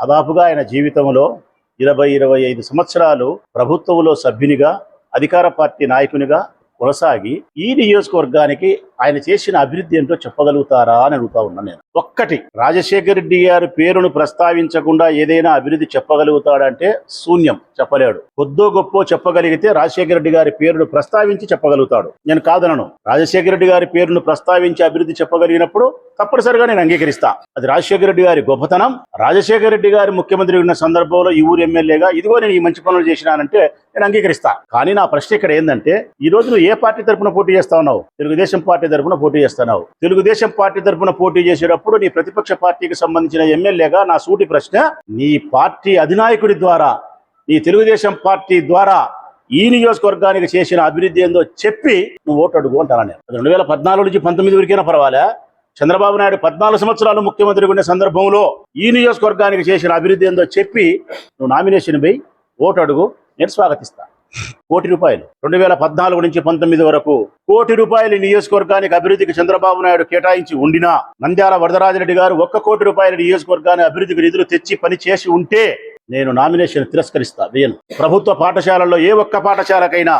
దాదాపుగా ఆయన జీవితంలో ఇరవై ఇరవై ఐదు సంవత్సరాలు ప్రభుత్వంలో సభ్యునిగా అధికార పార్టీ నాయకునిగా కొనసాగి ఈ నియోజకవర్గానికి ఆయన చేసిన అభివృద్ధి ఏంటో చెప్పగలుగుతారా అని అడుగుతా ఉన్నాను నేను. ఒక్కటి రాజశేఖర రెడ్డి గారి పేరును ప్రస్తావించకుండా ఏదైనా అభివృద్ధి చెప్పగలుగుతాడంటే శూన్యం చెప్పలేడు. కొద్దో గొప్ప చెప్పగలిగితే రాజశేఖర రెడ్డి గారి పేరును ప్రస్తావించి చెప్పగలుగుతాడు. నేను కాదనను. రాజశేఖర రెడ్డి గారి పేరును ప్రస్తావించి అభివృద్ధి చెప్పగలిగినప్పుడు తప్పనిసరిగా నేను అంగీకరిస్తా. అది రాజశేఖర రెడ్డి గారి గొప్పతనం. రాజశేఖర రెడ్డి గారి ముఖ్యమంత్రి ఉన్న సందర్భంలో ఈ ఊరు ఎమ్మెల్యేగా ఇదిగో నేను ఈ మంచి పనులు చేసినానంటే నేను అంగీకరిస్తా. కానీ నా ప్రశ్న ఇక్కడ ఏంటంటే ఈ రోజు నువ్వు ఏ పార్టీ తరపున పోటీ చేస్తా ఉన్నావు? తెలుగుదేశం పార్టీ తరపున పోటీ చేస్తున్నావు తెలుగుదేశం పార్టీ తరపున పోటీ చేసేటప్పుడు నీ ప్రతిపక్ష పార్టీకి సంబంధించిన ఎమ్మెల్యేగా నా సూటి ప్రశ్న నీ పార్టీ అధినాయకుడి ద్వారా నీ తెలుగుదేశం పార్టీ ద్వారా ఈ నియోజకవర్గానికి చేసిన అభివృద్ధి ఏందో చెప్పి నువ్వు ఓటు అడుగు అంటాను నేను. రెండు వేల పద్నాలుగు నుంచి పంతొమ్మిది వరకైనా పర్వాలే. చంద్రబాబు నాయుడు పద్నాలుగు సంవత్సరాలు ముఖ్యమంత్రి ఉండే సందర్భంలో ఈ నియోజకవర్గానికి చేసిన అభివృద్ధి ఏందో చెప్పి నువ్వు నామినేషన్ పోయి ఓటు అడుగు నేను స్వాగతిస్తా. కోటి రూపాయలు. రెండు వేల పద్నాలుగు నుంచి పంతొమ్మిది వరకు కోటి రూపాయలు నియోజకవర్గానికి అభివృద్ధికి చంద్రబాబు నాయుడు కేటాయించి ఉండినా నంద్యాల వరదరాజరెడ్డి గారు ఒక్క కోటి రూపాయల నియోజకవర్గాన్ని అభివృద్ధికి నిధులు తెచ్చి పని చేసి ఉంటే నేను నామినేషన్ తిరస్కరిస్తా వేయను. ప్రభుత్వ పాఠశాలల్లో ఏ ఒక్క పాఠశాలకైనా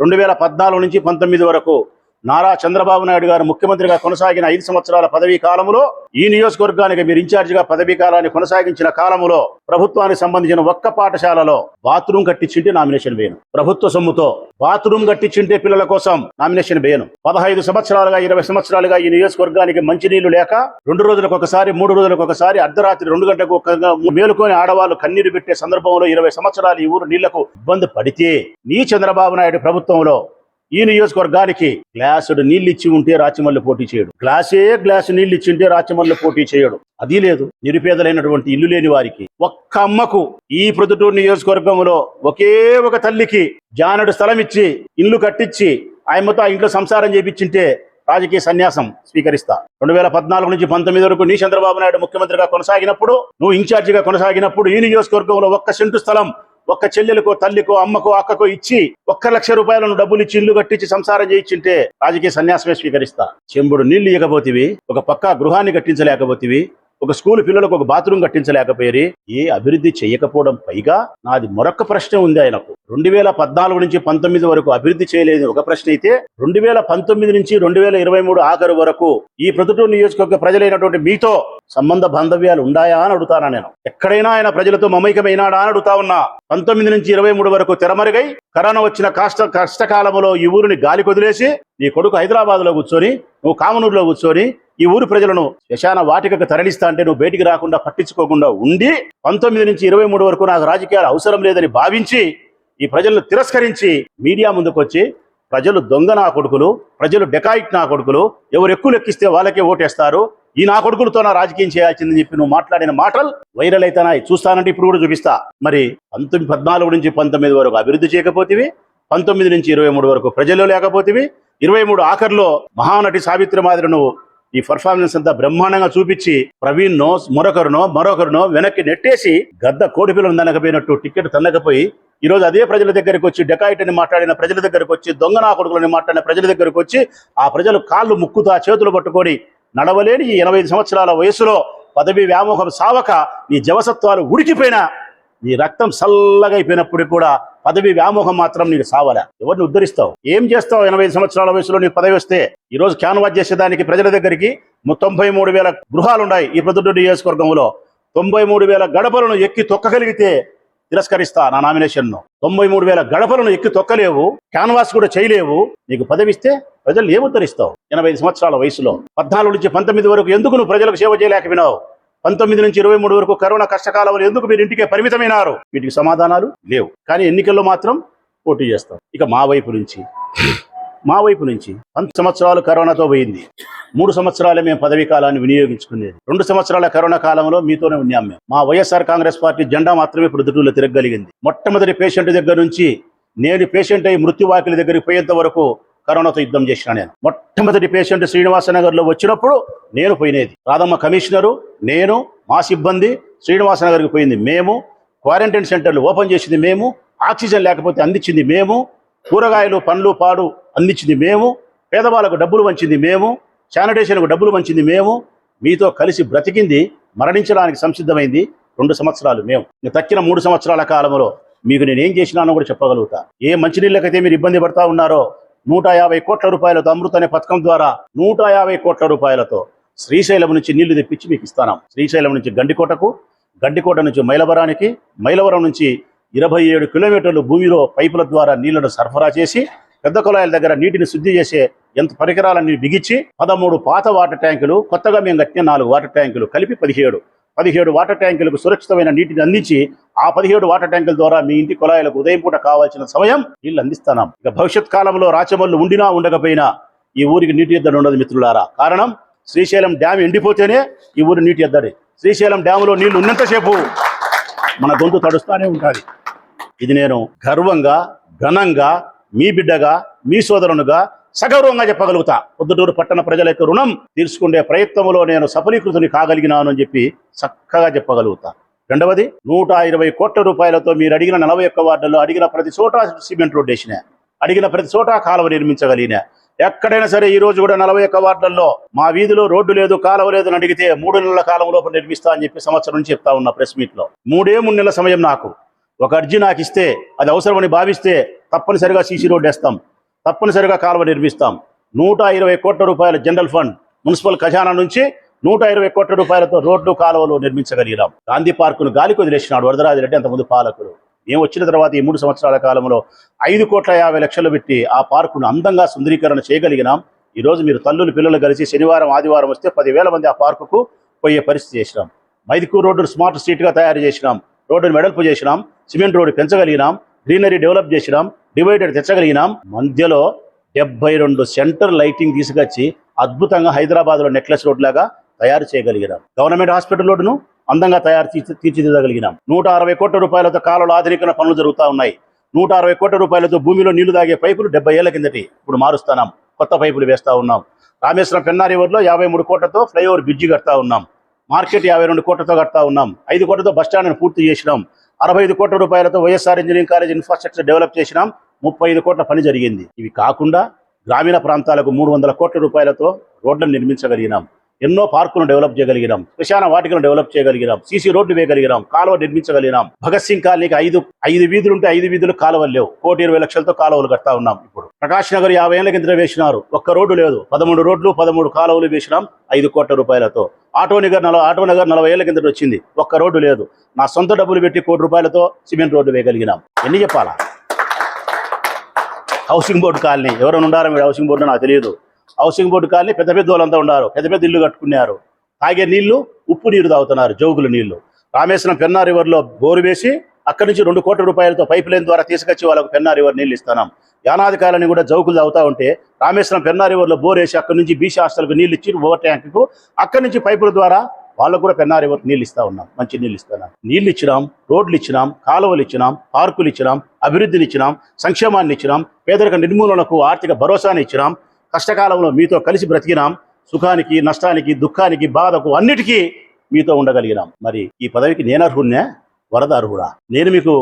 రెండు వేల పద్నాలుగు నుంచి పంతొమ్మిది వరకు నారా చంద్రబాబు నాయుడు గారు ముఖ్యమంత్రిగా కొనసాగిన ఐదు సంవత్సరాల పదవీ కాలంలో ఈ నియోజకవర్గానికి మీరు ఇన్ఛార్జిగా పదవీ కాలాన్ని కొనసాగించిన కాలంలో ప్రభుత్వానికి సంబంధించిన ఒక్క పాఠశాలలో బాత్రూమ్ కట్టించింటే నామినేషన్ వేయను. ప్రభుత్వ సొమ్ముతో బాత్రూమ్ కట్టించింటే పిల్లల కోసం నామినేషన్ వేయను. పదహైదు సంవత్సరాలుగా ఇరవై సంవత్సరాలుగా ఈ నియోజకవర్గానికి మంచినీళ్ళు లేక రెండు రోజులకు ఒకసారి మూడు రోజులకు ఒకసారి అర్ధరాత్రి రెండు గంటలకు ఒక మేలుకొని ఆడవాళ్ళు కన్నీరు పెట్టే సందర్భంలో ఇరవై సంవత్సరాలు ఈ ఊరు నీళ్ళకు ఇబ్బంది పడితే నీ చంద్రబాబు నాయుడు ప్రభుత్వంలో ఈ నియోజకవర్గానికి గ్లాసుడు నీళ్ళు ఇచ్చి ఉంటే రాచమల్లి పోటీ చేయడు. గ్లాసే గ్లాసు నీళ్ళు ఇచ్చి ఉంటే రాచమల్లి పోటీ చేయడు. అది లేదు. నిరుపేదలైనటువంటి ఇల్లు లేని వారికి ఒక్క అమ్మకు ఈ ప్రొద్దుటూరు నియోజకవర్గంలో ఒకే ఒక తల్లికి జానడు స్థలం ఇచ్చి ఇల్లు కట్టించి ఆయమ్మతో ఆ ఇంట్లో సంసారం చేపించింటే రాజకీయ సన్యాసం స్వీకరిస్తా. రెండు వేల పద్నాలుగు నుంచి పంతొమ్మిది వరకు నీ చంద్రబాబు నాయుడు ముఖ్యమంత్రిగా కొనసాగినప్పుడు నువ్వు ఇన్ఛార్జిగా కొనసాగినప్పుడు ఈ నియోజకవర్గంలో ఒక్క సెంటు స్థలం ఒక్క చెల్లెలకో తల్లికో అమ్మకో అక్కకో ఇచ్చి ఒక్క లక్ష రూపాయలను డబ్బులు ఇచ్చి ఇల్లు కట్టించి సంసారం చేయించింటే రాజకీయ సన్యాసమే స్వీకరిస్తా. చెంబుడు నీళ్ళు ఇవ్వకపోతివి ఒక పక్క గృహాన్ని కట్టించలేకపోతేవి ఒక స్కూల్ పిల్లలకు ఒక బాత్రూమ్ కట్టించలేకపోయి ఏ అభివృద్ధి చేయకపోవడం పైగా నాది మరొక ప్రశ్న ఉంది ఆయనకు. రెండు వేల పద్నాలుగు నుంచి పంతొమ్మిది వరకు అభివృద్ధి చేయలేదు ఒక ప్రశ్న అయితే రెండు వేల పంతొమ్మిది నుంచి రెండు వేల ఇరవై మూడు ఆఖరు వరకు ఈ ప్రొద్దుటూరు నియోజకవర్గ ప్రజలైనటువంటి మీతో సంబంధ బాంధవ్యాలు ఉండాయా అని అడుగుతానా నేను. ఎక్కడైనా ఆయన ప్రజలతో మమైకమైనాడా అని అడుగుతా ఉన్నా. పంతొమ్మిది నుంచి ఇరవై మూడు వరకు తెరమరుగై కరోనా వచ్చిన కష్ట కష్టకాలంలో ఈ ఊరిని గాలి కొదిలేసి నీ కొడుకు హైదరాబాద్లో కూర్చొని నువ్వు కామనూరులో కూర్చొని ఈ ఊరు ప్రజలను యశాన వాటికకు తరలిస్తా అంటే నువ్వు బయటికి రాకుండా పట్టించుకోకుండా ఉండి పంతొమ్మిది నుంచి ఇరవై మూడు వరకు నాకు రాజకీయాలు అవసరం లేదని భావించి ఈ ప్రజలను తిరస్కరించి మీడియా ముందుకు వచ్చి ప్రజలు దొంగ నా కొడుకులు ప్రజలు డెకాయిట్ నా కొడుకులు ఎవరు ఎక్కువ లెక్కిస్తే వాళ్ళకే ఓటేస్తారు. ఈ నా కొడుకులతో నా రాజకీయం చేయాల్సిందని చెప్పి నువ్వు మాట్లాడిన మాటలు వైరల్ అయితేనాయి. చూస్తానంటే ఇప్పుడు కూడా చూపిస్తా. మరి పంతొమ్మిది పద్నాలుగు నుంచి పంతొమ్మిది వరకు అభివృద్ధి చేయకపోతేవి పంతొమ్మిది నుంచి ఇరవై మూడు వరకు ప్రజల్లో లేకపోతేవి ఇరవై మూడు ఆఖరిలో మహానటి సావిత్రి మాదిరి నువ్వు ఈ పర్ఫార్మెన్స్ అంతా బ్రహ్మాండంగా చూపించి ప్రవీణ్ నో మరొకరునో మరొకరునో వెనక్కి నెట్టేసి గద్ద కోడి పిల్లలు తనకపోయినట్టు టికెట్ తన్నకపోయి ఈ రోజు అదే ప్రజల దగ్గరికి వచ్చి డెకాయిట్ అని మాట్లాడిన ప్రజల దగ్గరకు వచ్చి దొంగ నా కొడుకులని మాట్లాడిన ప్రజల దగ్గరకు వచ్చి ఆ ప్రజలు కాళ్ళు ముక్కుతా చేతులు పట్టుకొని నడవలేని ఈ ఎనభై ఐదు సంవత్సరాల వయసులో పదవి వ్యామోహం సావక నీ జవసత్వాలు ఉడికిపోయినా నీ రక్తం చల్లగా కూడా పదవి వ్యామోహం మాత్రం నీకు సావలే? ఎవరిని ఉద్ధరిస్తావు? ఏం చేస్తావు ఎనభై సంవత్సరాల వయసులో నీకు పదవి వస్తే? ఈ రోజు క్యాన్వాస్ చేసేదానికి ప్రజల దగ్గరికి తొంభై మూడు వేల గృహాలున్నాయి ఈ ప్రతి నియోజకవర్గంలో. తొంభై మూడు వేల గడపలను ఎక్కి తొక్కగలిగితే తిరస్కరిస్తా నా నామినేషన్ను తొంభై మూడు వేల గడపలను ఎక్కి తొక్కలేవు క్యాన్వాస్ కూడా చేయలేవు. నీకు పదవిస్తే ప్రజలు ఏముద్ధరిస్తావు ఎనభై సంవత్సరాల వయసులో. పద్నాలుగు నుంచి పంతొమ్మిది వరకు ఎందుకు నువ్వు ప్రజలకు సేవ చేయలేకపోయినావు? పంతొమ్మిది నుంచి ఇరవై మూడు వరకు కరోనా కష్టకాలంలో ఎందుకు మీరు ఇంటికే పరిమితమైనారు? వీటికి సమాధానాలు లేవు. కానీ ఎన్నికల్లో మాత్రం పోటీ చేస్తాం. ఇక మా వైపు నుంచి మా వైపు నుంచి పంత సంవత్సరాలు కరోనాతో పోయింది. మూడు సంవత్సరాలే మేము పదవీ కాలాన్ని వినియోగించుకునేది. రెండు సంవత్సరాల కరోనా కాలంలో మీతోనే ఉన్నాం మేము. మా వైఎస్ఆర్ కాంగ్రెస్ పార్టీ జెండా మాత్రమే ప్రొద్దుటూరులో తిరగలిగింది మొట్టమొదటి పేషెంట్ దగ్గర నుంచి నేను పేషెంట్ అయి మృత్యువాకిల దగ్గరికి పోయేంత వరకు కరోనాతో యుద్ధం చేసిన నేను. మొట్టమొదటి పేషెంట్ శ్రీనివాస నగర్లో వచ్చినప్పుడు నేను పోయినది. రాధమ్మ కమిషనరు నేను మా సిబ్బంది శ్రీనివాస నగర్కి పోయింది మేము. క్వారంటైన్ సెంటర్లు ఓపెన్ చేసింది మేము. ఆక్సిజన్ లేకపోతే అందించింది మేము. కూరగాయలు పండ్లు పాడు అందించింది మేము. పేదవాళ్ళకు డబ్బులు వంచింది మేము. శానిటేషన్కు డబ్బులు వంచింది మేము. మీతో కలిసి బ్రతికింది మరణించడానికి సంసిద్ధమైంది రెండు సంవత్సరాలు మేము. తక్కిన మూడు సంవత్సరాల కాలంలో మీకు నేను ఏం చేసినానో కూడా చెప్పగలుగుతా. ఏ మంచినీళ్ళకైతే మీరు ఇబ్బంది పడతా ఉన్నారో నూట యాభై కోట్ల రూపాయలతో అమృత అనే పథకం ద్వారా నూట యాభై కోట్ల రూపాయలతో శ్రీశైలం నుంచి నీళ్ళు తెప్పించి మీకు ఇస్తాను. శ్రీశైలం నుంచి గండికోటకు గండికోట నుంచి మైలవరానికి మైలవరం నుంచి ఇరవై ఏడు కిలోమీటర్లు భూమిలో పైపుల ద్వారా నీళ్ళను సరఫరా చేసి పెద్ద కుళాయిల దగ్గర నీటిని శుద్ధి చేసే ఎంత పరికరాలన్నీ బిగించి పదమూడు పాత వాటర్ ట్యాంకులు కొత్తగా మేము కట్టిన నాలుగు వాటర్ ట్యాంకులు కలిపి పదిహేడు. పదిహేడు వాటర్ ట్యాంకులకు సురక్షితమైన నీటిని అందించి ఆ పదిహేడు వాటర్ ట్యాంకుల ద్వారా మీ ఇంటి కుళాయిలకు ఉదయం పూట కావాల్సిన సమయం నీళ్ళు అందిస్తున్నాం ఇక భవిష్యత్ కాలంలో రాచమల్లు ఉండినా ఉండకపోయినా ఈ ఊరికి నీటి ఎద్దడి ఉండదు మిత్రులారా. కారణం శ్రీశైలం డ్యామ్ ఎండిపోతేనే ఈ ఊరు నీటి ఎద్దడి. శ్రీశైలం డ్యాములో నీళ్ళు ఉన్నంతసేపు మన గొంతు తడుస్తూనే ఉంటుంది ఇది నేను గర్వంగా ఘనంగా మీ బిడ్డగా మీ సోదరునుగా సగౌరవంగా చెప్పగలుగుతా. పొద్దుటూరు పట్టణ ప్రజల యొక్క రుణం తీర్చుకునే ప్రయత్నంలో నేను సఫలీకృతుని కాగలిగినాను అని చెప్పి చక్కగా చెప్పగలుగుతా. రెండవది నూట ఇరవై కోట్ల రూపాయలతో మీరు అడిగిన నలభై ఒక్క వార్డుల్లో అడిగిన ప్రతి చోట సిమెంట్ రోడ్ వేసిన అడిగిన ప్రతి చోట కాలువ నిర్మించగలిగిన ఎక్కడైనా సరే ఈ రోజు కూడా నలభై ఒక్క వార్డుల్లో మా వీధిలో రోడ్డు లేదు కాలువ లేదు అని అడిగితే మూడు నెలల కాలం లోపల నిర్మిస్తా అని చెప్పి సంవత్సరం నుంచి చెప్తా ఉన్నా ప్రెస్ మీట్లో మూడే మూడు నెలల సమయం నాకు. ఒక అర్జీ నాకు ఇస్తే అది అవసరమని భావిస్తే తప్పనిసరిగా సీసీ రోడ్డు వేస్తాం. తప్పనిసరిగా కాలువ నిర్మిస్తాం. నూట ఇరవై కోట్ల రూపాయల జనరల్ ఫండ్ మున్సిపల్ ఖజానా నుంచి నూట ఇరవై కోట్ల రూపాయలతో రోడ్లు కాలువలు నిర్మించగలిగినాం. గాంధీ పార్కును గాలికి వదిలేసినాడు వరదరాజిరెడ్డి అంతకుముందు పాలకులు మేము వచ్చిన తర్వాత ఈ మూడు సంవత్సరాల కాలంలో ఐదు కోట్ల యాభై లక్షలు పెట్టి ఆ పార్కును అందంగా సుందరీకరణ చేయగలిగినాం. ఈరోజు మీరు తల్లులు పిల్లలు కలిసి శనివారం ఆదివారం వస్తే పదివేల మంది ఆ పార్కుకు పోయే పరిస్థితి చేసినాం. మైదుకూరు రోడ్డును స్మార్ట్ స్ట్రీట్గా తయారు చేసినాం. రోడ్డును వెడల్పు చేసినాం. సిమెంట్ రోడ్డు పెంచగలిగినాం. గ్రీనరీ డెవలప్ చేసినాం. డివైడర్ తెచ్చగలిగినాం. మధ్యలో డెబ్బై రెండు సెంటర్ లైటింగ్ తీసుకొచ్చి అద్భుతంగా హైదరాబాద్లో నెక్లెస్ రోడ్ లాగా తయారు చేయగలిగినాం. గవర్నమెంట్ హాస్పిటల్ రోడ్డును అందంగా తయారు తీర్చిదిద్దగలిగినాం. నూట అరవై కోట్ల రూపాయలతో కాలువల ఆధునీకరణ పనులు జరుగుతూ ఉన్నాయి. నూట అరవై కోట్ల రూపాయలతో భూమిలో నీళ్ళు తాగే పైపులు డెబ్బై ఏళ్ళ కిందటి ఇప్పుడు మారుస్తున్నాం. కొత్త పైపులు వేస్తా ఉన్నాం. రామేశ్వరం పెన్నారివర్లో యాభై మూడు కోట్లతో ఫ్లైఓవర్ బ్రిడ్జి కడతా ఉన్నాం. మార్కెట్ యాభై రెండు కోట్లతో కడతా ఉన్నాం. ఐదు కోట్లతో బస్టాండ్ను పూర్తి చేసినాం. అరవై ఐదు కోట్ల రూపాయలతో YSR engineering college infrastructure develop చేసినాం. ముప్పై ఐదు కోట్ల పని జరిగింది. ఇవి కాకుండా గ్రామీణ ప్రాంతాలకు మూడు వందల కోట్ల రూపాయలతో రోడ్లను నిర్మించగలిగినాం. ఎన్నో పార్కులను డెవలప్ చేయగలిగినాం. శ్మశాన వాటికలను డెవలప్ చేయగలిగినాం. సీసీ రోడ్డు వేయగలిగినాం. కాలువ నిర్మించగలిగినాం. భగత్ సింగ్ కాలనీకి ఐదు ఐదు వీధులు ఉంటే ఐదు వీధులు కాలువలు లేవు. కోటి ఇరవై లక్షలతో కాలువలు కడతా ఉన్నాం ఇప్పుడు. ప్రకాష్ నగర్ యాభై ఏళ్ళ కింద వేసినారు. ఒక్క రోడ్డు లేదు. పదమూడు రోడ్లు పదమూడు కాలువలు వేసినాం ఐదు కోట్ల రూపాయలతో. ఆటో నగర్ నలభై ఆటో నగర్ నలభై ఏళ్ళ కిందట వచ్చింది. ఒక్క రోడ్డు లేదు. నా సొంత డబ్బులు పెట్టి కోటి రూపాయలతో సిమెంట్ రోడ్డు వేయగలిగినాం. ఎన్ని చెప్పాలా? Housing board colony. ఎవరైనా ఉండారా మీరు హౌసింగ్ బోర్డు నాకు తెలియదు. హౌసింగ్ బోర్డు కాలనీ పెద్ద పెద్ద వాళ్ళంతా ఉన్నారు పెద్ద పెద్ద ఇల్లు కట్టుకున్నారు. తాగే నీళ్ళు ఉప్పు నీరు తాగుతున్నారు జోగుల నీళ్ళు. రామేశ్వరం పెన్నా రివర్లో బోరు వేసి అక్కడి నుంచి రెండు కోట్ల రూపాయలతో పైప్ లైన్ ద్వారా తీసుకొచ్చి వాళ్ళకు పెన్నా రివర్ నీళ్ళు ఇస్తున్నాం. యానాది కాలనీ కూడా జౌకులు తాగుతా ఉంటే రామేశ్వరం పెన్నా రివర్లో బోర్ వేసి అక్కడి నుంచి బీసీ హాస్టల్కు నీళ్ళు ఇచ్చి ఓవర్ ట్యాంకుకు అక్కడి నుంచి పైపుల ద్వారా వాళ్ళకు కూడా పెన్నారి రివర్ నీళ్ళు ఇస్తా ఉన్నాం. మంచి నీళ్ళు ఇస్తున్నాం నీళ్ళు ఇచ్చినాం రోడ్లు ఇచ్చినాం కాలువలు ఇచ్చినాం పార్కులు ఇచ్చినాం అభివృద్ధిని ఇచ్చినాం సంక్షేమాన్ని ఇచ్చినాం పేదరిక నిర్మూలనకు ఆర్థిక భరోసాని ఇచ్చినాం కష్టకాలంలో మీతో కలిసి బ్రతికినాం సుఖానికి నష్టానికి దుఃఖానికి బాధకు అన్నిటికీ మీతో ఉండగలిగినాం. మరి ఈ పదవికి నేను అర్హుడినే వరద అర్హుడా? నేను మీకు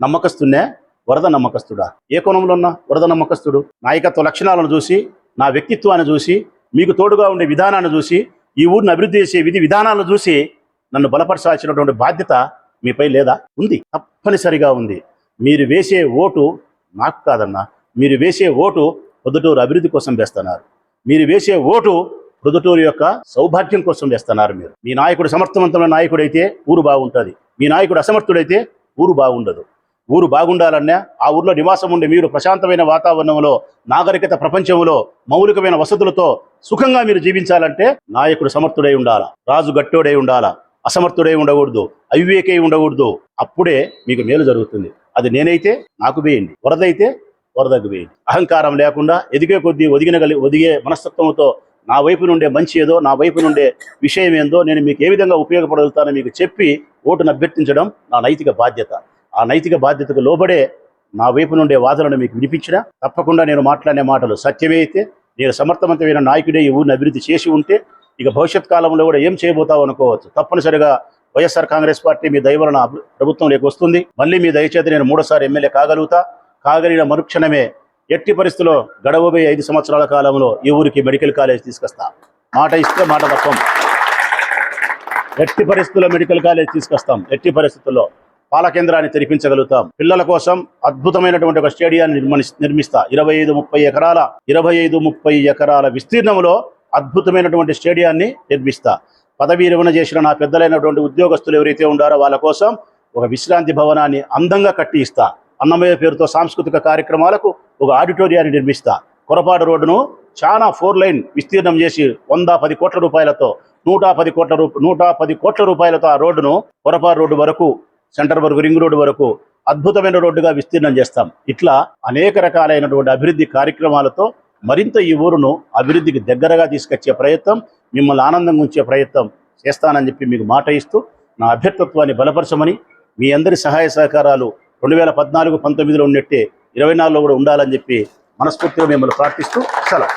నమ్మకస్తున్నే వరద నమ్మకస్తుడా? ఏ కోణంలో ఉన్న వరద నమ్మకస్తుడు. నాయకత్వ లక్షణాలను చూసి నా వ్యక్తిత్వాన్ని చూసి మీకు తోడుగా ఉండే విధానాన్ని చూసి ఈ ఊరిని అభివృద్ధి చేసే విధి విధానాలను చూసి నన్ను బలపరచాల్సినటువంటి బాధ్యత మీపై లేదా? ఉంది. తప్పనిసరిగా ఉంది. మీరు వేసే ఓటు నాకు కాదన్నా మీరు వేసే ఓటు పొద్దుటూరు అభివృద్ధి కోసం వేస్తున్నారు. మీరు వేసే ఓటు పొద్దుటూరు యొక్క సౌభాగ్యం కోసం వేస్తున్నారు మీరు. మీ నాయకుడు సమర్థవంతమైన నాయకుడైతే ఊరు బాగుంటుంది. మీ నాయకుడు అసమర్థుడైతే ఊరు బాగుండదు. ఊరు బాగుండాలన్నా ఆ ఊర్లో నివాసం ఉండే మీరు ప్రశాంతమైన వాతావరణంలో నాగరికత ప్రపంచంలో మౌలికమైన వసతులతో సుఖంగా మీరు జీవించాలంటే నాయకుడు సమర్థుడై ఉండాలా రాజు గట్టోడై ఉండాలా అసమర్థుడై ఉండకూడదు అవివేకై ఉండకూడదు. అప్పుడే మీకు మేలు జరుగుతుంది. అది నేనైతే నాకు వేయండి. వరదైతే వరదకు వేయండి. అహంకారం లేకుండా ఎదిగే కొద్దీ ఒదిగినగలి ఒదిగే మనస్తత్వంతో నా వైపు నుండే మంచి ఏదో నా వైపు నుండే విషయం ఏందో నేను మీకు ఏ విధంగా ఉపయోగపడగలుగుతానో మీకు చెప్పి ఓటును అభ్యర్థించడం నా నైతిక బాధ్యత. ఆ నైతిక బాధ్యతకు లోబడే నా వైపు నుండే వాదనను మీకు వినిపించినా తప్పకుండా నేను మాట్లాడే మాటలు సత్యమే అయితే నేను సమర్థవంతమైన నాయకుడే ఈ ఊరిని అభివృద్ధి చేసి ఉంటే ఇక భవిష్యత్ కాలంలో కూడా ఏం చేయబోతావు అనుకోవచ్చు. తప్పనిసరిగా వైఎస్ఆర్ కాంగ్రెస్ పార్టీ మీ దయవలన ప్రభుత్వంలోకి వస్తుంది. మళ్ళీ మీ దయచేత నేను మూడోసారి ఎమ్మెల్యే కాగలుగుతా. కాగలిగిన మరుక్షణమే ఎట్టి పరిస్థితిలో గడవబోయే ఐదు సంవత్సరాల కాలంలో ఈ ఊరికి మెడికల్ కాలేజ్ తీసుకొస్తా. మాట ఇస్తే మాట తప్పం. ఎట్టి పరిస్థితుల్లో మెడికల్ కాలేజ్ తీసుకొస్తాం. ఎట్టి పరిస్థితుల్లో పాలకేంద్రాన్ని తెరిపించగలుగుతాం. పిల్లల కోసం అద్భుతమైనటువంటి ఒక స్టేడియాన్ని నిర్మని నిర్మిస్తా. ఇరవై ఐదు ముప్పై ఎకరాల ఇరవై ఐదు ముప్పై ఎకరాల విస్తీర్ణంలో అద్భుతమైనటువంటి స్టేడియాన్ని నిర్మిస్తా. పదవీ విరమణ చేసిన నా పెద్దలైనటువంటి ఉద్యోగస్తులు ఎవరైతే ఉండారో వాళ్ళ కోసం ఒక విశ్రాంతి భవనాన్ని అందంగా కట్టి ఇస్తా అన్నమయ్య పేరుతో సాంస్కృతిక కార్యక్రమాలకు ఒక ఆడిటోరియాన్ని నిర్మిస్తా. కొరపాడు రోడ్డును చాలా ఫోర్ లైన్ విస్తీర్ణం చేసి వంద పది కోట్ల రూపాయలతో నూట పది కోట్ల రూప నూట పది కోట్ల రూపాయలతో ఆ రోడ్డును కొరపాడు రోడ్డు వరకు సెంటర్ వరకు రింగ్ రోడ్డు వరకు అద్భుతమైన రోడ్డుగా విస్తీర్ణం చేస్తాం. ఇట్లా అనేక రకాలైనటువంటి అభివృద్ధి కార్యక్రమాలతో మరింత ఈ ఊరును అభివృద్ధికి దగ్గరగా తీసుకొచ్చే ప్రయత్నం మిమ్మల్ని ఆనందంగా ఉంచే ప్రయత్నం చేస్తానని చెప్పి మీకు మాట ఇస్తూ నా అభ్యర్థత్వాన్ని బలపరచమని మీ అందరి సహాయ సహకారాలు రెండు వేల పద్నాలుగు పంతొమ్మిదిలో ఉన్నట్టే ఇరవై నాలుగులో కూడా ఉండాలని చెప్పి మనస్ఫూర్తిగా మిమ్మల్ని ప్రార్థిస్తూ సెలవు.